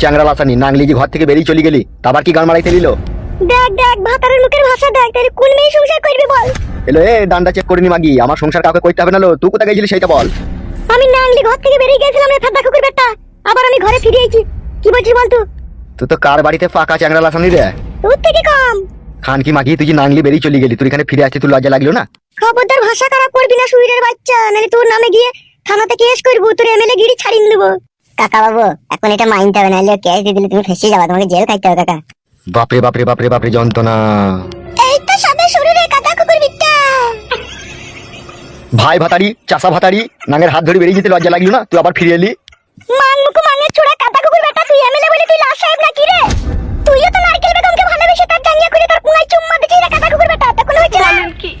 চ্যাংরা লাসানি নাংলি ঘর থেকে বেরিয়ে চলে গেলি? তারপর কি গান মারাইতে দিল? দেখ দেখ ভাতারের মুখের ভাষা দেখ তাহলে কোন মেয়ে সংসার করবে বল? এলো এ ডান্ডা চেক করে মাগি আমার সংসার কাউকে করতে হবে না লো তুই কোথায় গেছিলি সেটা বল। আমি নাংলি ঘর থেকে বেরিয়ে গেছিলাম রে ফাদা কুকুর বেটা আবার আমি ঘরে ফিরে এসেছি কি বলছিস বল তুই তুই তো কার বাড়িতে ফাঁকা চ্যাংরা লাসানি রে? তোর থেকে কম। খান কি মাগি তুই নাংলি বেরিয়ে চলে গেলি তুই এখানে ফিরে আসতে তুই লজ্জা লাগল না? খবরদার ভাষা খারাপ করবি না সুইরের বাচ্চা তোর নামে গিয়ে থানাতে কেস করব তোর এমএলএ গিরি ছাড়িয়ে দেবো কাকা বাবু এখন এটা মাইনতে হবে নাহলে কেস দিয়ে দিলে তুমি ফেসে যাবা তোমাকে জেল খাইতে হবে কাকা। বাপরে বাপরে বাপরে বাপরে যন্ত্রণা। এই তো সাদা শরীরে কাদা কুকুর বিট্টা ভাই ভাতারি চাষা ভাতারি নাঙের হাত ধরে বেরিয়ে যেতে লজ্জা লাগল না? তুই আবার ফিরে এলি? মান মুকু মানের চূড়া কাদা কুকুর বেটা তুই এমএলএ বলে তুই লাশ সাহেব নাকি রে? তুইও তো নারকেল বেগমকে ভালোবেসে তার জাঙ্গিয়া করে তার কুনায় চুম্মা দিছিস রে কাদা কুকুর বেটা তখন হয়েছে না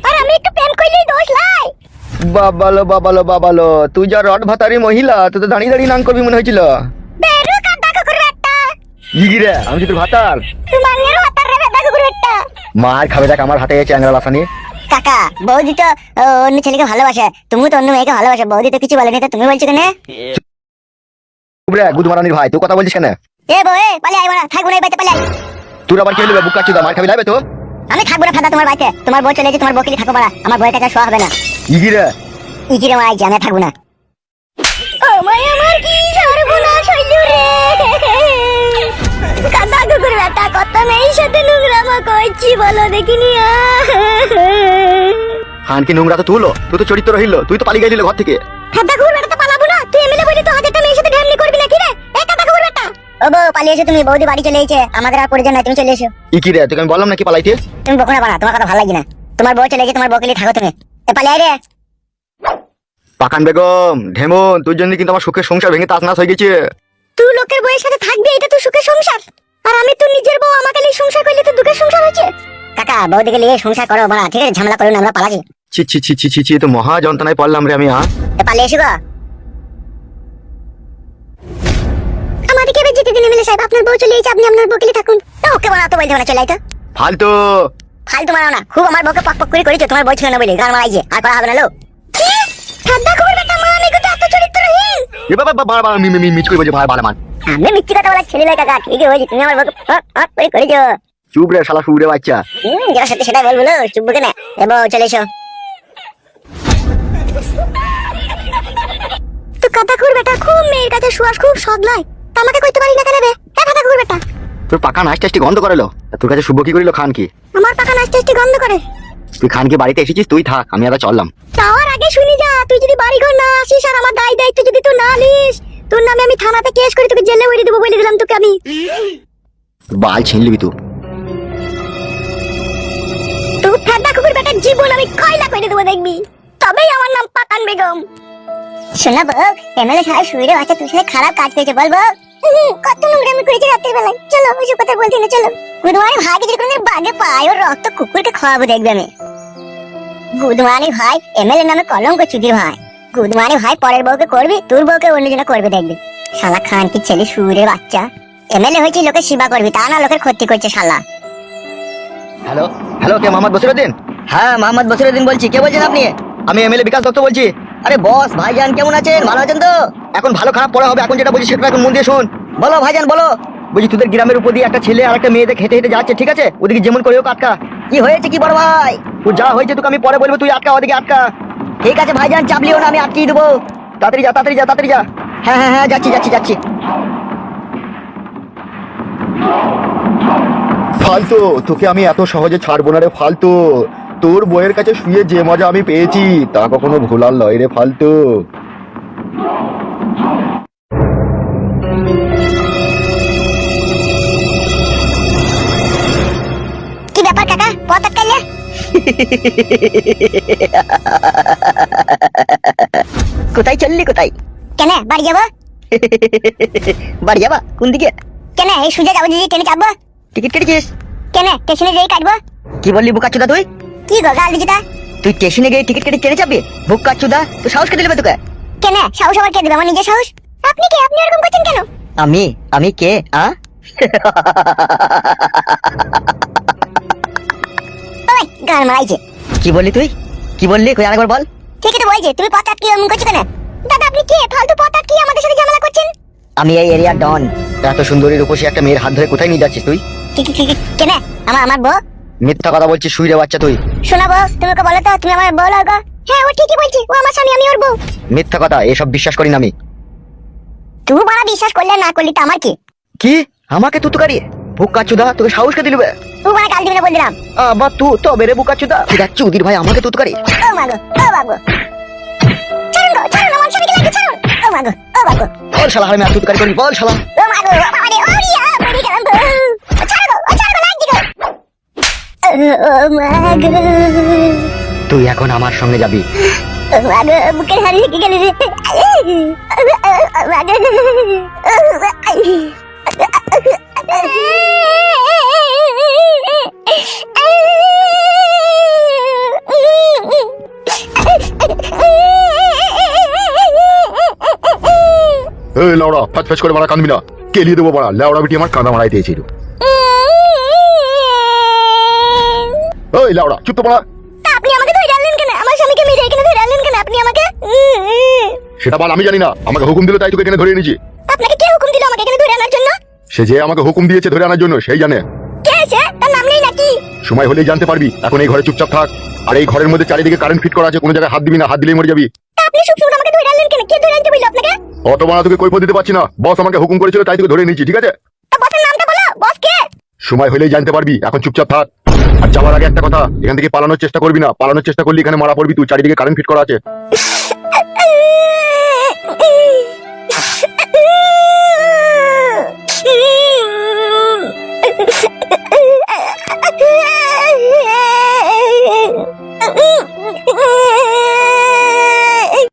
আর আমি একটু প্রেম করলেই দোষ লাই বাবালো বাবালো বাবালো। তুই যা রড ভাতারি মহিলা তুই তো দাঁড়িয়ে দাঁড়িয়ে নাং করবি মনে হয়েছিল? ইগিরে আমি তোর ভাতার। মার খাবে দেখ আমার হাতে চ্যাংরা লাসানি কাকা বৌদি তো অন্য ছেলেকে ভালোবাসে। তুমি তো অন্য মেয়েকে ভালোবাসে। বৌদি তো কিছু বলেনি তো তুমি বলছো কেন? রে গুদ ভাই তুই কথা বলছিস কেন? এ বউ এ পালে আইবো না থাকব না এই বাড়িতে পালে আই তুই আবার কি হলি বুক কাচ্ছি মার খাবি লাগবে তো? আমি থাকব না ফাদা তোমার বাড়িতে। তোমার বউ চলে গেছে তোমার বউকে থাকো পারা আমার বউয়ের কাছে শোয়া হবে না। ইগিরে। আইছি আমি আর থাকব না। আমায় আমার কি সর্বনাশ হইল রে? কাদা কুকুর কত মেয়ের সাথে নোংরামা করছি বলো দেখিনি? নোংরা তো তুলো তুই তো চরিত্র রহিল তুই তো পালিয়ে গেলি ঘর থেকে। কাদা কুকুর ও বউ তুমি বৌদি বাড়ি চলে আমাদের আর প্রয়োজন নাই তুমি চলে এসো। ইকিরে তোকে আমি বললাম নাকি পালাইতে? তুমি বকো না বানা তোমার কথা ভালো লাগে না। তোমার বউ চলে গেছে তোমার বউকে নিয়ে থাকো তুমি। এ পালিয়ে রে। পাকান বেগম ঢেমন তোর জন্য কিন্তু আমার সুখের সংসার ভেঙে তাস নাস হয়ে গেছে। তুই লোকের বউয়ের সাথে থাকবি এটা তো সুখের সংসার? আর আমি নিজের বউ আমাকে নিয়ে সংসার করলে তো দুঃখের সংসার হচ্ছে কাকা নিয়ে সংসার করো বাড়া ঠিক আছে? ঝামেলা করুন আমরা পালাছি ছি ছি ছি ছি ছি ছি তো মহা যন্ত্রণায় পড়লাম রে আমি পালিয়ে এসো গো। আমাদেরকে এবার যেতে দিন এমএলএ সাহেব? আপনার বউ চলে এসেছে আপনি আপনার বউকে থাকুন। না ওকে বানা তো বলতে চলে আয় তো। ফালতু। ফালতু মারাও না। খুব আমার বউকে পক পক করে করেছ তোমার বউ ছিল না বলে। গান মারাইছে আর করা হবে না লো। কি? খবর বেটা মা আমি কিন্তু এত চরিত্রহীন। এ বাবা বাবা বাবা মি মি মিচ করে বলছে ভাই বালা মান আমি কথা বলা ছেলে কাকা। ঠিকই হয়েছে তুমি আমার বউকে পক পক করে করেছ। চুপ রে শালা শুয়ে বাচ্চা। হুম যেটা সত্যি সেটাই বলব লো চুপ কেন এবার চলে এসো। তো কথা খুর বেটা খুব মেয়ের কাছে সুয়াস খুব সদলায়। তা আমাকে কইতে পারি না কেন রে? এ কথা খুর বেটা। তোর পাকা নাচ টাচটি গন্ধ করালো তা তোর কাছে শুভ কি করিল খান কি? আমার পাকা নাচতে একটু গন্ধ করে। তুই খান কি বাড়িতে এসেছিস তুই থাক আমি আবার চললাম। যাওয়ার আগে শুনি যা তুই যদি বাড়ি ঘর না আসিস আর আমার দায় দায়িত্ব যদি তুই না নিস তোর নামে আমি থানাতে কেস করে তোকে জেলে উড়িয়ে দেবো বলে দিলাম তোকে আমি। বাল ছিনলিবি তুই তুই ফেদা কুকুর বেটার জীবন আমি কয়লা করে দেবো দেখবি। তবেই আমার নাম পাকান বেগম। শোনা বউ এমএলএ সাহেব শুয়ে আছে তুই সাথে খারাপ কাজ করেছে বল বউ। কত নোংরামি রাতের বেলায়। চলো কথা বলছি না, চলো। বাগে পায় রক্ত কুকুরকে খাওয়াবো দেখবে আমি। ভাই, এমএলএ নামে কলঙ্ক চুদির ভাই। ভাই, পরের বউকে করবি, তোর বউকে অন্যজনে করবে দেখবি। শালা খান কি ছেলে বাচ্চা। এমএলএ হয়েছে লোকের সেবা করবি, তা না লোকের ক্ষতি করছে শালা। হ্যালো হ্যালো, কে, মোহাম্মদ বসিরউদ্দিন? হ্যাঁ মোহাম্মদ বসিরুদ্দিন বলছি, কে বলছেন আপনি? আমি এমএলএ বিকাশ দত্ত বলছি। আরে বস ভাইজান কেমন আছেন? ভালো আছেন তো? এখন ভালো খারাপ পড়া হবে এখন যেটা বলছি সেটা এখন মন দিয়ে শোন। বলো ভাইজান বলো। বলছি তোদের গ্রামের উপর দিয়ে একটা ছেলে আর একটা মেয়েদের হেঁটে হেঁটে যাচ্ছে ঠিক আছে? ওদিকে যেমন করে হোক আটকা। কি হয়েছে কি বড় ভাই? ও যা হয়েছে তোকে আমি পরে বলব তুই আটকা ওদিকে আটকা। ঠিক আছে ভাইজান চাপলিও না আমি আটকিয়ে দেবো। তাড়াতাড়ি যা তাড়াতাড়ি যা তাড়াতাড়ি যা। হ্যাঁ হ্যাঁ হ্যাঁ যাচ্ছি যাচ্ছি যাচ্ছি। ফালতু তোকে আমি এত সহজে ছাড়বো না রে ফালতু। তোর বইয়ের কাছে শুয়ে যে মজা আমি পেয়েছি তা কখনো ভুলার লয় রে ফালতু। কি ব্যাপার কাকা? পথ আটকাইলে? কোথায় চললি কোথায়? কেন বাড়ি যাব? বাড়ি যাবা? কোন দিকে? কেন এই সুজা যাব দিদি ট্রেনে চাপবো? টিকিট কেটেছিস কেন স্টেশনে যেই কাটবো? কি বললি বুকাচুদা তুই? কি গো গাল দিজিটা তুই স্টেশনে গিয়ে টিকিট কেটে ট্রেনে চাপবি বুকাচুদা তো সাহস কেটে দেবে তোকে? কেন? সাহস আবার কে দেবে? আমার নিজের সাহস? আপনি কি? আপনি এরকম করছেন কেন? আমি? আমি কে? আ? ওই গাল মারাইছে। কি বললি তুই? কি বললি? কই আরেকবার বল। ঠিকই তো বলছে তুমি পথ আটকে এমন করছ কেন? দাদা আপনি কে? ফালতু পথ আটকে আমাদের সাথে ঝামেলা করছেন? আমি এই এরিয়া ডন। এত সুন্দরী রূপসী একটা মেয়ের হাত ধরে কোথায় নিয়ে যাচ্ছিস তুই? কি কি- কি কি- কেনে? আমার আমার বউ? মিথ্যা কথা বলছিস শুই রে বাচ্চা তুই। শোনাবো তুমি ওকে বলো তো তুমি আমার বউ লাগো হ্যাঁ ও ঠিকই বলছি ও আমার স্বামী আমি ওর বউ। মিথ্যা কথা এসব বিশ্বাস করি না আমি। তুই মারা বিশ্বাস করলে না করলি তো আমার কি? কি? আমাকে তুতুকারি বুকা চুদা তোকে সাহসকে দিলবে তুই মারা কাল দিবি না বলে দিলাম আবার তু তবে রে বুকা চুদা ঠিক আছে চুদির ভাই আমাকে তুতুকারি ও মাগো ও বাগো ছাড়ুন গো ছাড়ুন আমার স্বামীকে লাগবে ছাড়ুন। ও মাগো ও বাগো বল শালা আমি আর তুতুকারি করি বল শালা। ও মাগো ও বাবা রে ও রিয়া মরি গেলাম তুই এখন আমার সঙ্গে যাবি। রে এই, লাউড়া ফাচ ফাচ করে মারা কাঁদবি না। কেলিয়ে দেবো মারা লাউড়া বিটি আমার কাঁদা মারাই দিয়েছিল। ওই লাউড়া চুপ তো আপনি আমাকে ধরে আনলেন কেন? আমার স্বামীকে মেরে এখানে ধরে আনলেন কেন? আপনি আমাকে সেটা বল আমি জানি না। আমাকে হুকুম দিল তাই তোকে এখানে ধরে এনেছি। আপনাকে কে হুকুম দিল আমাকে এখানে ধরে আনার জন্য? সে যে আমাকে হুকুম দিয়েছে ধরে আনার জন্য সেই জানে। কে সে? তার নাম নেই নাকি? সময় হলেই জানতে পারবি। এখন এই ঘরে চুপচাপ থাক। আর এই ঘরের মধ্যে চারিদিকে কারেন্ট ফিট করা আছে কোনো জায়গায় হাত দিবি না হাত দিলেই মরে যাবি। আপনি আমাকে ধরে আনলেন কেন? কে ধরে আনতে বলল আপনাকে? অত মারা তোকে কৈফত দিতে পারছি না। বস আমাকে হুকুম করেছিল তাই তোকে ধরে নিয়েছি ঠিক আছে? বসের নামটা বলো বস কে? সময় হলেই জানতে পারবি। এখন চুপচাপ থাক। আর যাওয়ার আগে একটা কথা, এখান থেকে পালানোর চেষ্টা করবি না। পালানোর চেষ্টা করলে, এখানে মারা পড়বি তুই। চারিদিকে কারেন্ট ফিট করা আছে।